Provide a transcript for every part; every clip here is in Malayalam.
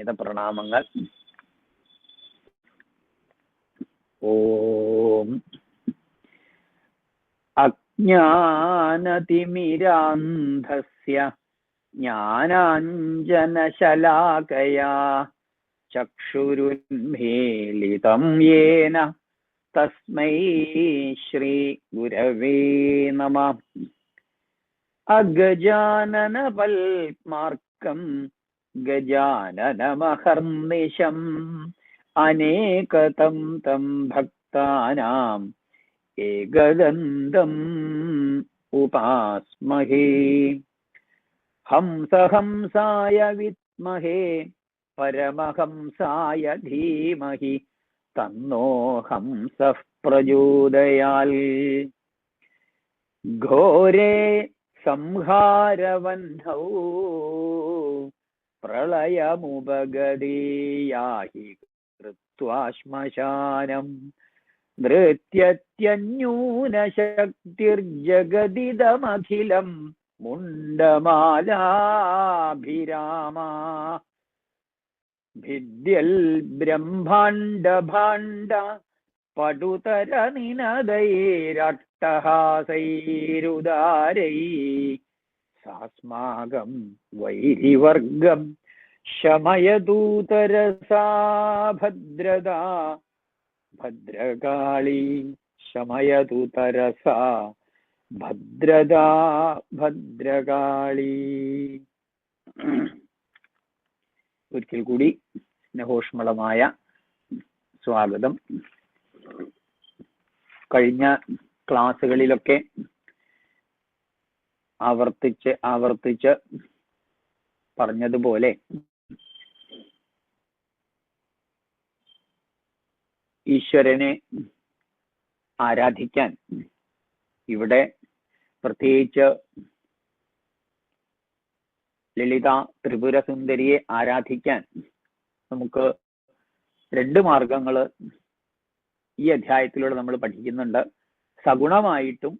വിനീത പ്രണാമങ്ങൾ. ഓം. അജ്ഞാനതിമിരാന്ധസ്യ ജ്ഞാനാഞ്ജനശലാകയാ ചക്ഷുരുന്മേലിതം യേന തസ്മൈ ശ്രീ ഗുരവേ നമ. അഗജാനനപൽമാർക്കം ഗജാനനമഹർനിശം. അനേകതം തം ഭക്താനാം ഏകദന്തം ഉപാസ്മഹേ. ഹംസഹംസായ വിദ്മഹേ പരമഹംസായ ധീമഹി തന്നോ ഹംസഃ പ്രചോദയാൽ. ഘോരേ സംഹാരവഹ്നൗ പ്രളയമുപഗതീയാഹി കൃത്വാശ്മശാനം നൃത്യത്യന്യൂനശക്തിർജഗതിദമഖിലം മുണ്ടമാലാഭിരാമാ. ഭിദ്യൽ ബ്രഹ്മാണ്ഡഭാണ്ഡ പടുതര സാസ്മാകം വൈരിവർഗം ശമയദൂതരസാ ഭദ്രതാ. ഭദ്രകാളി ശമയദൂതരസാ. ഭദ്രതാ ഭദ്രകാളി. ഒരിക്കൽ കൂടി സ്നേഹോഷ്മളമായ സ്വാഗതം. കഴിഞ്ഞ ക്ലാസ്സുകളിലൊക്കെ ആവർത്തിച്ച് ആവർത്തിച്ച് പറഞ്ഞതുപോലെ ഈശ്വരനെ ആരാധിക്കാൻ ഇവിടെ പ്രത്യേകിച്ച് ലളിത ത്രിപുര സുന്ദരിയെ ആരാധിക്കാൻ നമുക്ക് രണ്ട് മാർഗങ്ങൾ ഈ അധ്യായത്തിലൂടെ നമ്മൾ പഠിക്കുന്നുണ്ട്. സഗുണമായിട്ടും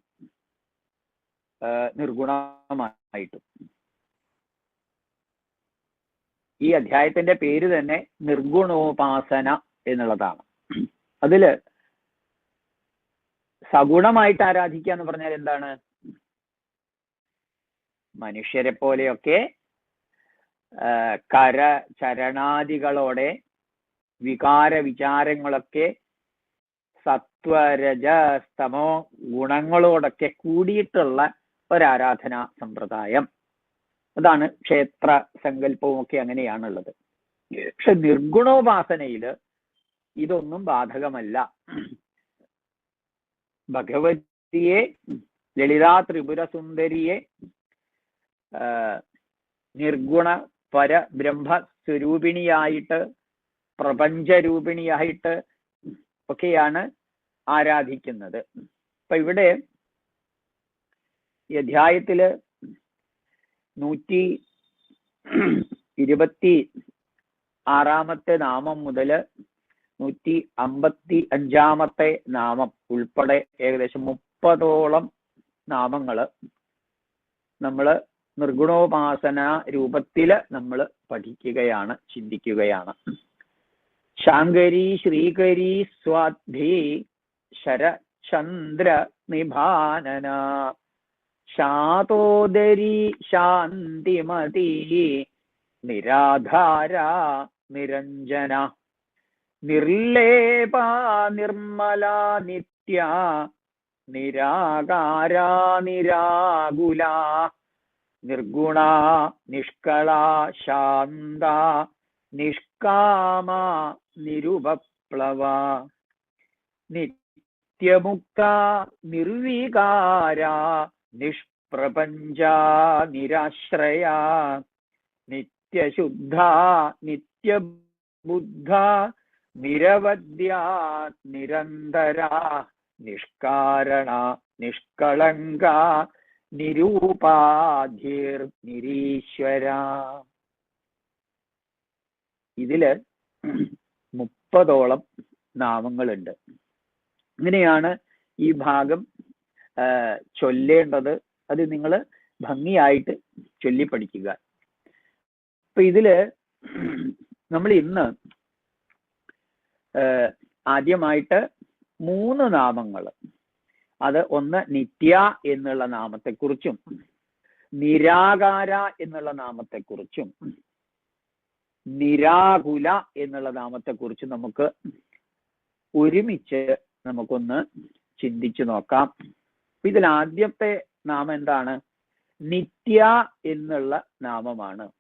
നിർഗുണമായിട്ടും. ഈ അധ്യായത്തിന്റെ പേര് തന്നെ നിർഗുണോപാസന എന്നുള്ളതാണ്. അതിൽ സഗുണമായിട്ട് ആരാധിക്കുക എന്ന് പറഞ്ഞാൽ എന്താണ്? മനുഷ്യരെ പോലെയൊക്കെ കര ചരണാദികളോടെ വികാര വിചാരങ്ങളൊക്കെ സത്വരജ സ്തമോ ഗുണങ്ങളോടൊക്കെ കൂടിയിട്ടുള്ള ഒരാരാധനാ സമ്പ്രദായം. അതാണ് ക്ഷേത്ര സങ്കല്പവും ഒക്കെ അങ്ങനെയാണുള്ളത്. പക്ഷെ നിർഗുണോപാസനയിൽ ഇതൊന്നും ബാധകമല്ല. ഭഗവതിയെ ലളിതാ ത്രിപുര സുന്ദരിയെ നിർഗുണ പര ബ്രഹ്മ സ്വരൂപിണിയായിട്ട് പ്രപഞ്ചരൂപിണിയായിട്ട് ഒക്കെയാണ് ആരാധിക്കുന്നത്. അപ്പൊ ഇവിടെ ഈ അധ്യായത്തിൽ നൂറ്റി ഇരുപത്തി ആറാമത്തെ നാമം മുതൽ നൂറ്റി അമ്പത്തി അഞ്ചാമത്തെ നാമം ഉൾപ്പെടെ ഏകദേശം മുപ്പതോളം നാമങ്ങൾ നമ്മൾ നിർഗുണോപാസന രൂപത്തിൽ നമ്മൾ പഠിക്കുകയാണ് ചിന്തിക്കുകയാണ്. ശാങ്കരി ശ്രീകരി സ്വാധി ശരചന്ദ്ര നിഭാനന. ശാതോദരി ശാന്തിമതി. നിരാധാര നിരഞ്ജന. നിർലേപ നിർമ്മല നിത്യ. നിരാകാര നിരാകുല. നിർഗുണ നിഷ്കള ശാന്ത. നിഷ്കാമ നിരുപപ്ലവ. നിത്യമുക്ത നിർവികാര നിഷ്പ്രപഞ്ച നിരാശ്രയാ നിത്യശുദ്ധ നിത്യബുദ്ധ നിരവധ്യാ നിരന്തരാ നിഷ്കാരണ നിഷ്കളങ്ക നിരൂപാധീർ നിരീശ്വര. ഇതിൽ മുപ്പതോളം നാമങ്ങളുണ്ട്. ഇങ്ങനെയാണ് ഈ ഭാഗം ചൊല്ലേണ്ടത് അത് നിങ്ങൾ ഭംഗിയായിട്ട് ചൊല്ലി പഠിക്കുക അപ്പൊ ഇതിൽ നമ്മൾ ഇന്ന് ആദ്യമായിട്ട് മൂന്ന് നാമങ്ങൾ അത് ഒന്ന് നിത്യ എന്നുള്ള നാമത്തെക്കുറിച്ചും നിരാകാര എന്നുള്ള നാമത്തെക്കുറിച്ചും നിരാകുല എന്നുള്ള നാമത്തെക്കുറിച്ചും നമുക്ക് ഒരുമിച്ച് നമുക്കൊന്ന് ചിന്തിച്ചു നോക്കാം. ഇതിൽ ആദ്യത്തെ നാമം എന്താണ്? നിത്യ എന്നുള്ള നാമമാണ്.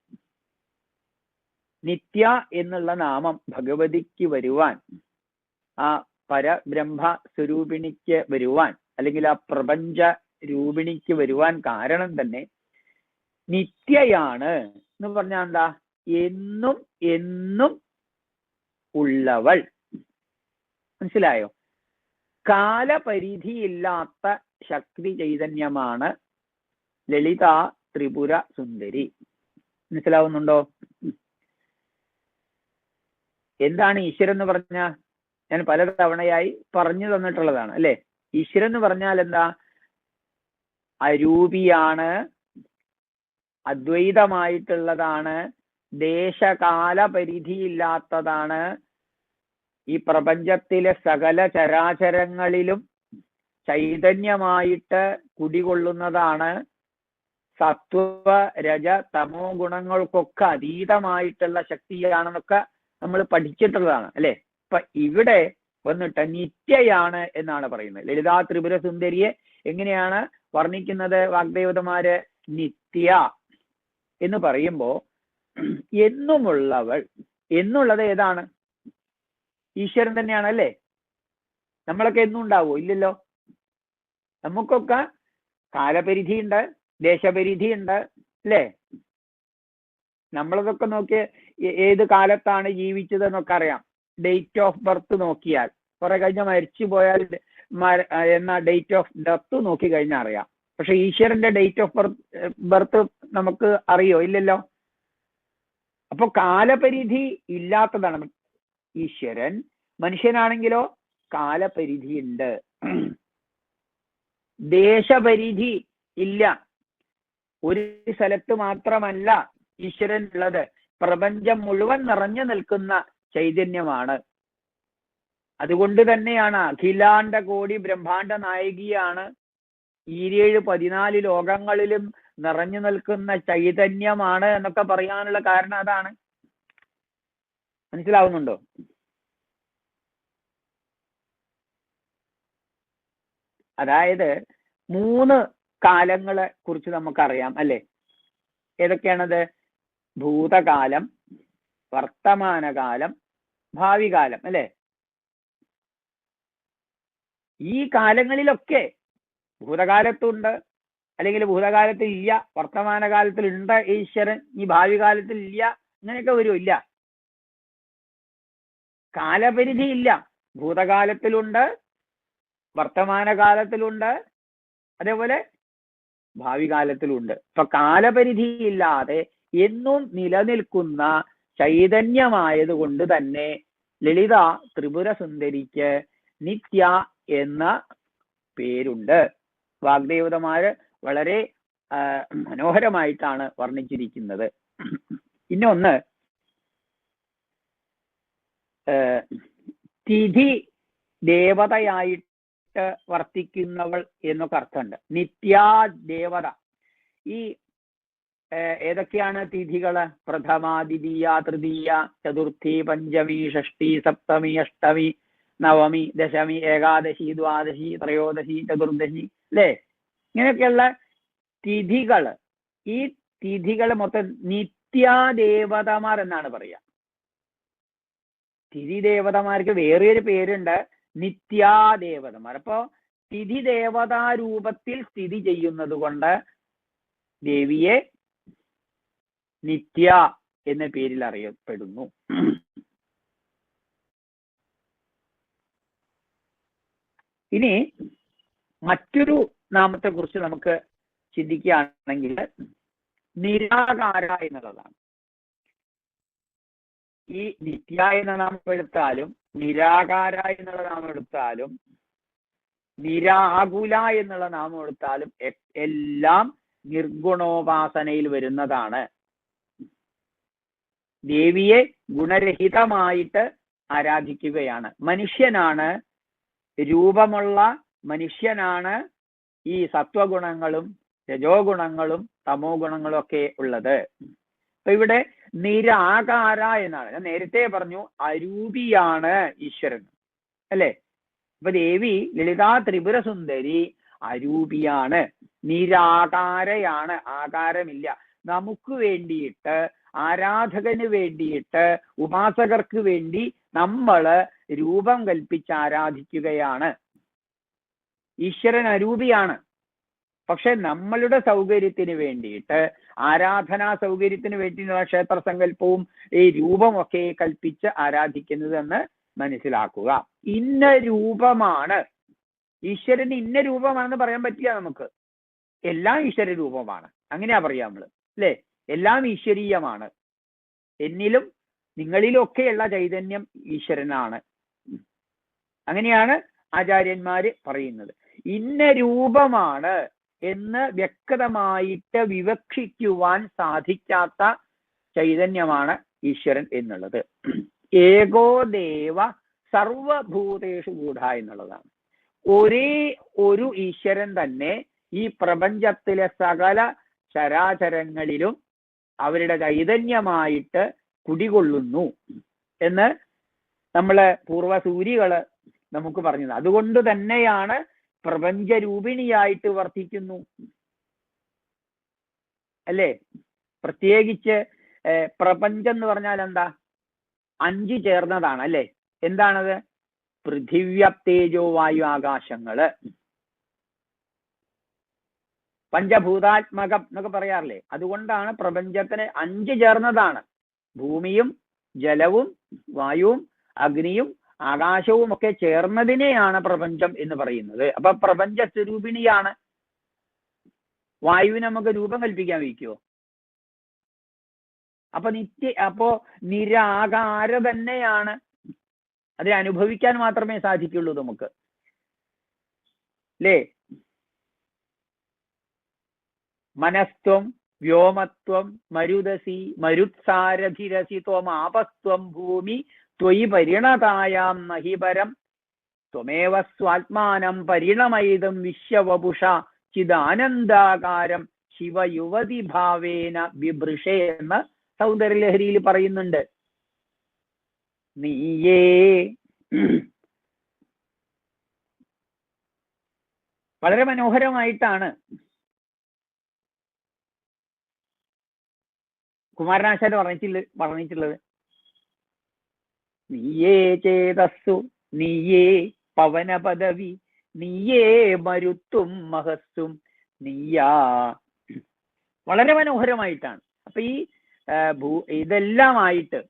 നിത്യ എന്നുള്ള നാമം ഭഗവതിക്ക് വരുവാൻ ആ പരബ്രഹ്മ സ്വരൂപിണിക്ക് വരുവാൻ അല്ലെങ്കിൽ ആ പ്രപഞ്ച രൂപിണിക്ക് വരുവാൻ കാരണം തന്നെ നിത്യയാണ് എന്ന് പറഞ്ഞാൽ എന്താ? എന്നും എന്നും ഉള്ളവൾ. മനസ്സിലായോ? കാലപരിധിയില്ലാത്ത ശക്തി ചൈതന്യമാണ് ലളിത ത്രിപുര സുന്ദരി. മനസ്സിലാവുന്നുണ്ടോ? എന്താണ് ഈശ്വരൻ എന്ന് പറഞ്ഞ? ഞാൻ പല തവണയായി പറഞ്ഞു തന്നിട്ടുള്ളതാണ് അല്ലെ? ഈശ്വരൻ എന്ന് പറഞ്ഞാൽ എന്താ? അരൂപിയാണ് അദ്വൈതമായിട്ടുള്ളതാണ് ദേശകാല പരിധിയില്ലാത്തതാണ് ഈ പ്രപഞ്ചത്തിലെ സകല ചരാചരങ്ങളിലും ചൈതന്യമായിട്ട് കുടികൊള്ളുന്നതാണ് സത്വ രജ തമോ ഗുണങ്ങൾക്കൊക്കെ അതീതമായിട്ടുള്ള ശക്തിയാണെന്നൊക്കെ നമ്മൾ പഠിച്ചിട്ടുള്ളതാണ് അല്ലെ? അപ്പൊ ഇവിടെ വന്നിട്ട് നിത്യയാണ് എന്നാണ് പറയുന്നത്. ലളിതാ ത്രിപുര സുന്ദരിയെ എങ്ങനെയാണ് വർണിക്കുന്നത് വാഗ്ദേവതമാര് നിത്യ എന്ന് പറയുമ്പോ എന്നുമുള്ളവൾ എന്നുള്ളത് ഏതാണ്? ഈശ്വരൻ തന്നെയാണ് അല്ലേ? നമ്മളൊക്കെ എന്നും ഉണ്ടാവോ ഇല്ലല്ലോ? നമുക്കൊക്കെ കാലപരിധി ഉണ്ട് ദേശപരിധി ഉണ്ട് അല്ലേ? നമ്മളതൊക്കെ നോക്കി ഏത് കാലത്താണ് ജീവിച്ചത് എന്നൊക്കെ അറിയാം. ഡേറ്റ് ഓഫ് ബർത്ത് നോക്കിയാൽ. കുറെ കഴിഞ്ഞ മരിച്ചു പോയാൽ എന്ന ഡേറ്റ് ഓഫ് ഡെത്ത് നോക്കി കഴിഞ്ഞാൽ അറിയാം. പക്ഷെ ഈശ്വരന്റെ ഡേറ്റ് ഓഫ് ബർത്ത് ബർത്ത് നമുക്ക് അറിയോ? ഇല്ലല്ലോ. അപ്പൊ കാലപരിധി ഇല്ലാത്തതാണ്. ഈശ്വരൻ മനുഷ്യനാണെങ്കിലോ കാലപരിധി ഉണ്ട് ദേശപരിധി ഇല്ല. ഒരു സ്ഥലത്ത് മാത്രമല്ല ഈശ്വരൻ ഉള്ളത് പ്രപഞ്ചം മുഴുവൻ നിറഞ്ഞു നിൽക്കുന്ന ചൈതന്യമാണ്. അതുകൊണ്ട് തന്നെയാണ് അഖിലാണ്ട കോടി ബ്രഹ്മാണ്ട നായികയാണ് ഈരേഴ് പതിനാല് ലോകങ്ങളിലും നിറഞ്ഞു നിൽക്കുന്ന ചൈതന്യമാണ് എന്നൊക്കെ പറയാനുള്ള കാരണം അതാണ്. മനസ്സിലാവുന്നുണ്ടോ? അതായത് മൂന്ന് കാലങ്ങളെ കുറിച്ച് നമുക്കറിയാം അല്ലെ? ഏതൊക്കെയാണത്? ഭൂതകാലം വർത്തമാനകാലം ഭാവി കാലം അല്ലെ? ഈ കാലങ്ങളിലൊക്കെ ഭൂതകാലത്തുണ്ട് അല്ലെങ്കിൽ ഭൂതകാലത്തിൽ ഇല്ല വർത്തമാനകാലത്തിൽ ഉണ്ട് ഈശ്വരൻ ഈ ഭാവി കാലത്തിൽ ഇല്ല അങ്ങനെയൊക്കെ വരും ഇല്ല കാലപരിധി ഇല്ല ഭൂതകാലത്തിലുണ്ട് വർത്തമാനകാലത്തിലുണ്ട്. അതേപോലെ ഭാവി കാലത്തിലുണ്ട് ഇപ്പൊ കാലപരിധി ഇല്ലാതെ എന്നും നിലനിൽക്കുന്ന ചൈതന്യമായത് കൊണ്ട് തന്നെ ലളിത ത്രിപുര സുന്ദരിക്ക് നിത്യ എന്ന പേരുണ്ട്. വാഗ്ദേവതമാര് വളരെ മനോഹരമായിട്ടാണ് വർണിച്ചിരിക്കുന്നത്. ഇന്നൊന്ന് തിഥി ദേവതയായിട്ട് വർത്തിക്കുന്നവൾ എന്നൊക്കെ അർത്ഥമുണ്ട്. നിത്യാ ദേവത ഈ ഏതൊക്കെയാണ് തിഥികൾ? പ്രഥമ ദ്വിതീയ തൃതീയ ചതുർത്ഥി പഞ്ചമി ഷഷ്ടി സപ്തമി അഷ്ടമി നവമി ദശമി ഏകാദശി ദ്വാദശി ത്രയോദശി ചതുർദശി അല്ലേ? ഇങ്ങനെയൊക്കെയുള്ള തിഥികൾ ഈ തിഥികൾ മൊത്തം നിത്യാദേവതമാർ എന്നാണ് പറയുക. തിഥി ദേവതമാർക്ക് വേറൊരു പേരുണ്ട്. നിത്യാദേവതമാർ. അപ്പോ സ്ഥിതി ദേവതാരൂപത്തിൽ സ്ഥിതി ചെയ്യുന്നത് കൊണ്ട് ദേവിയെ നിത്യ എന്ന പേരിൽ അറിയപ്പെടുന്നു. ഇനി മറ്റൊരു നാമത്തെ കുറിച്ച് നമുക്ക് ചിന്തിക്കുകയാണെങ്കിൽ നിരാകാര എന്നുള്ളതാണ്. ഈ നിത്യ എന്ന നാമം എടുത്താലും നിരാകാര എന്നുള്ള നാമം എടുത്താലും നിരാകുല എന്നുള്ള നാമം എടുത്താലും എല്ലാം നിർഗുണോപാസനയിൽ വരുന്നതാണ്. ദേവിയെ ഗുണരഹിതമായിട്ട് ആരാധിക്കുകയാണ്. മനുഷ്യനാണ് രൂപമുള്ള മനുഷ്യനാണ് ഈ സത്വഗുണങ്ങളും രജോ ഗുണങ്ങളും തമോ ഗുണങ്ങളും ഒക്കെ ഉള്ളത്. അപ്പൊ ഇവിടെ നിരാകാര എന്നാണ്. ഞാൻ നേരത്തെ പറഞ്ഞു അരൂപിയാണ് ഈശ്വരൻ. അല്ലെ? അപ്പൊ ദേവി ലളിതാ ത്രിപുര സുന്ദരി അരൂപിയാണ്. നിരാകാരയാണ്. ആകാരമില്ല. നമുക്ക് വേണ്ടിയിട്ട് ആരാധകന് വേണ്ടിയിട്ട് ഉപാസകർക്ക് വേണ്ടി നമ്മൾ രൂപം കൽപ്പിച്ച് ആരാധിക്കുകയാണ്. ഈശ്വരൻ അരൂപിയാണ്. പക്ഷെ നമ്മളുടെ സൗകര്യത്തിന് വേണ്ടിയിട്ട് ആരാധനാ സൗകര്യത്തിന് വേണ്ടിയുള്ള ക്ഷേത്ര സങ്കല്പവും ഈ രൂപമൊക്കെ കൽപ്പിച്ച് ആരാധിക്കുന്നത് എന്ന് മനസ്സിലാക്കുക. ഇന്ന രൂപമാണ്. ഈശ്വരന് ഇന്ന രൂപമാണെന്ന് പറയാൻ പറ്റില്ല നമുക്ക്. എല്ലാം ഈശ്വര രൂപമാണ്. അങ്ങനെയാ പറയാ നമ്മൾ. അല്ലേ? എല്ലാം ഈശ്വരീയമാണ്. എന്നിലും നിങ്ങളിലൊക്കെയുള്ള ചൈതന്യം ഈശ്വരനാണ്. അങ്ങനെയാണ് ആചാര്യന്മാര് പറയുന്നത്. ഇന്ന രൂപമാണ്. എന്ന് വ്യക്തമായിട്ട് വിവക്ഷിക്കുവാൻ സാധിക്കാത്ത ചൈതന്യമാണ് ഈശ്വരൻ എന്നുള്ളത്. ഏകോ ദേവ സർവഭൂതേഷു ഗൂഢ എന്നുള്ളതാണ്. ഒരേ ഒരു ഈശ്വരൻ തന്നെ ഈ പ്രപഞ്ചത്തിലെ സകല ചരാചരങ്ങളിലും അവരുടെ ചൈതന്യമായിട്ട് കുടികൊള്ളുന്നു എന്ന് നമ്മൾ പൂർവസൂരികൾ നമുക്ക് പറഞ്ഞത്. അതുകൊണ്ട് തന്നെയാണ് പ്രപഞ്ചരൂപിണിയായിട്ട് വർദ്ധിക്കുന്നു അല്ലേ? പ്രത്യേകിച്ച് പ്രപഞ്ചം എന്ന് പറഞ്ഞാൽ എന്താ? അഞ്ച് ചേർന്നതാണ് അല്ലേ? എന്താണത്? പൃഥിവ്യപ്തേജോ വായു ആകാശങ്ങൾ. പഞ്ചഭൂതാത്മകം എന്നൊക്കെ പറയാറില്ലേ? അതുകൊണ്ടാണ് പ്രപഞ്ചത്തിന് അഞ്ച് ചേർന്നതാണ്. ഭൂമിയും ജലവും വായുവും അഗ്നിയും ആകാശവും ഒക്കെ ചേർന്നതിനെയാണ് പ്രപഞ്ചം എന്ന് പറയുന്നത്. അപ്പൊ പ്രപഞ്ച സ്വരൂപിണിയാണ്. വായുവിന് നമുക്ക് രൂപം കൽപ്പിക്കാൻ വയ്ക്കുമോ അപ്പൊ നിത്യ അപ്പോ നിരാകാര തന്നെയാണ്. അതിനെ അനുഭവിക്കാൻ മാത്രമേ സാധിക്കുള്ളൂ നമുക്ക്. അല്ലേ മനസ്ത്വം വ്യോമത്വം മരുദസി മരുത്സാരഥിരസി ത്വം ആപസ്ത്വം ഭൂമി ത്വയി പരിണതായാം നഹിപരം ത്വമേവ സ്വാത്മാനം പരിണമയിതും വിശ്വവപുഷ ചിദാനന്ദാകാരം ശിവയുവതി ഭാവേന ബിഭൃഷേ എന്ന് സൗന്ദര്യലഹരിയിൽ പറയുന്നുണ്ട്. നീയേ. വളരെ മനോഹരമായിട്ടാണ് കുമാരനാശാൻ പറഞ്ഞിട്ടുള്ള പറഞ്ഞിട്ടുള്ളത് നീയേ ചേതസ്സു നീയേ പവനപദവി നീയേ മരുത്തും മഹസ്സും നീയാ. വളരെ മനോഹരമായിട്ടാണ്. അപ്പൊ ഈ ഭൂ ഇതെല്ലാമായിട്ട്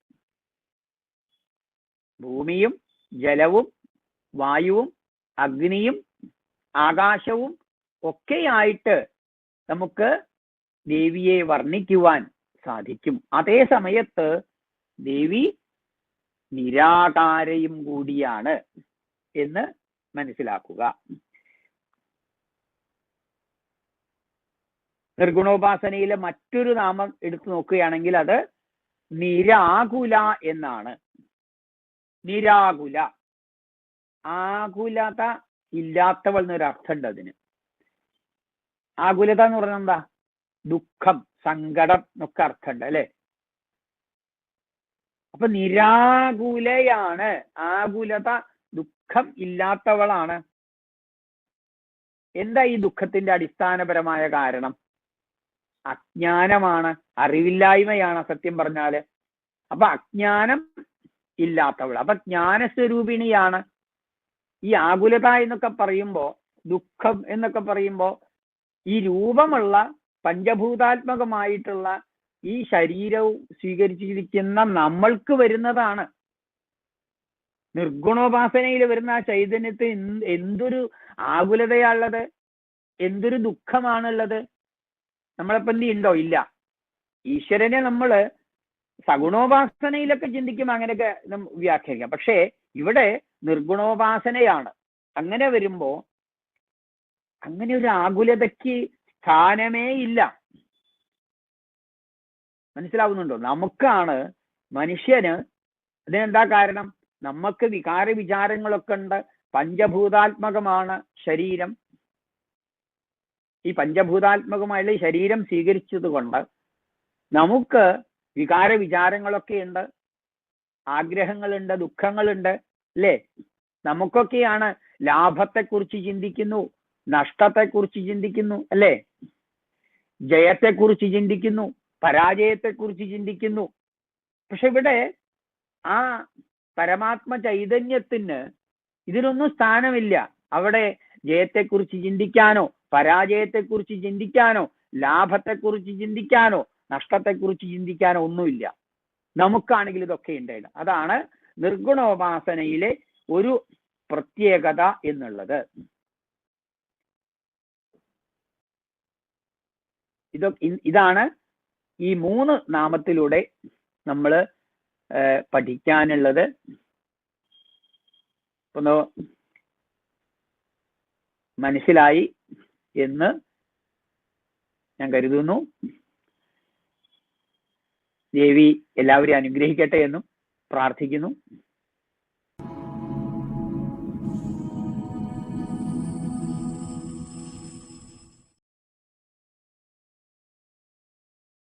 ഭൂമിയും ജലവും വായുവും അഗ്നിയും ആകാശവും ഒക്കെയായിട്ട് നമുക്ക് ദേവിയെ വർണിക്കുവാൻ സാധിക്കും. അതേ സമയത്ത് ദേവി നിരാകാരയും കൂടിയാണ് എന്ന് മനസ്സിലാക്കുക. നിർഗുണോപാസനയിലെ മറ്റൊരു നാമം എടുത്തു നോക്കുകയാണെങ്കിൽ അത് നിരാകുല എന്നാണ്. നിരാകുല. ആകുലത ഇല്ലാത്തവൾ എന്നൊരു അർത്ഥമുണ്ട് അതിന്. ആകുലത എന്ന് പറഞ്ഞാൽ എന്താ? ദുഃഖം സങ്കടം എന്നൊക്കെ അർത്ഥമുണ്ട് അല്ലെ? അപ്പൊ നിരാകുലയാണ്. ആകുലത ദുഃഖം ഇല്ലാത്തവളാണ്. എന്താ ഈ ദുഃഖത്തിന്റെ അടിസ്ഥാനപരമായ കാരണം? അജ്ഞാനമാണ് അറിവില്ലായ്മയാണ് സത്യം പറഞ്ഞാൽ. അപ്പൊ അജ്ഞാനം ഇല്ലാത്തവൾ അപ്പൊ ജ്ഞാനസ്വരൂപിണിയാണ്. ഈ ആകുലത എന്നൊക്കെ പറയുമ്പോ ദുഃഖം എന്നൊക്കെ പറയുമ്പോ ഈ രൂപമുള്ള പഞ്ചഭൂതാത്മകമായിട്ടുള്ള ഈ ശരീരവും സ്വീകരിച്ചിരിക്കുന്ന നമ്മൾക്ക് വരുന്നതാണ്. നിർഗുണോപാസനയിൽ വരുന്ന ആ ചൈതന്യത്തെ എന്ത് എന്തൊരു ആകുലതയാണുള്ളത് എന്തൊരു ദുഃഖമാണുള്ളത് നമ്മളിപ്പോ എന്ത് ഉണ്ടോ ഇല്ല. ഈശ്വരനെ നമ്മൾ സഗുണോപാസനയിലൊക്കെ ചിന്തിക്കുമ്പോൾ അങ്ങനെയൊക്കെ വ്യാഖ്യാനിക്കാം. പക്ഷേ ഇവിടെ നിർഗുണോപാസനയാണ്. അങ്ങനെ വരുമ്പോ അങ്ങനെ ഒരു ആകുലതയ്ക്ക് സ്ഥാനമേ ഇല്ല. മനസ്സിലാവുന്നുണ്ടോ? നമുക്കാണ് മനുഷ്യന് അതിനെന്താ കാരണം? നമുക്ക് വികാര വിചാരങ്ങളൊക്കെ ഉണ്ട്. പഞ്ചഭൂതാത്മകമാണ് ശരീരം. ഈ പഞ്ചഭൂതാത്മകമായുള്ള ശരീരം സ്വീകരിച്ചത് കൊണ്ട് നമുക്ക് വികാര വിചാരങ്ങളൊക്കെ ഉണ്ട്. ആഗ്രഹങ്ങളുണ്ട് ദുഃഖങ്ങളുണ്ട് അല്ലേ? നമുക്കൊക്കെയാണ് ലാഭത്തെക്കുറിച്ച് ചിന്തിക്കുന്നു നഷ്ടത്തെക്കുറിച്ച് ചിന്തിക്കുന്നു അല്ലേ? ജയത്തെക്കുറിച്ച് ചിന്തിക്കുന്നു പരാജയത്തെക്കുറിച്ച് ചിന്തിക്കുന്നു. പക്ഷെ ഇവിടെ ആ പരമാത്മ ചൈതന്യത്തിന് ഇതിനൊന്നും സ്ഥാനമില്ല. അവിടെ ജയത്തെക്കുറിച്ച് ചിന്തിക്കാനോ പരാജയത്തെക്കുറിച്ച് ചിന്തിക്കാനോ ലാഭത്തെക്കുറിച്ച് ചിന്തിക്കാനോ നഷ്ടത്തെക്കുറിച്ച് ചിന്തിക്കാനോ ഒന്നുമില്ല. നമുക്കാണെങ്കിൽ ഇതൊക്കെ ഉണ്ട് അതാണ് നിർഗുണോപാസനയിലെ ഒരു പ്രത്യേകത എന്നുള്ളത്. ഇതൊ ഇതാണ് ഈ മൂന്ന് നാമത്തിലൂടെ നമ്മൾ പഠിക്കാനുള്ളത് ഒന്ന് മനസ്സിലായി എന്ന് ഞാൻ കരുതുന്നു. ദേവി എല്ലാവരെയും അനുഗ്രഹിക്കട്ടെ എന്നും പ്രാർത്ഥിക്കുന്നു.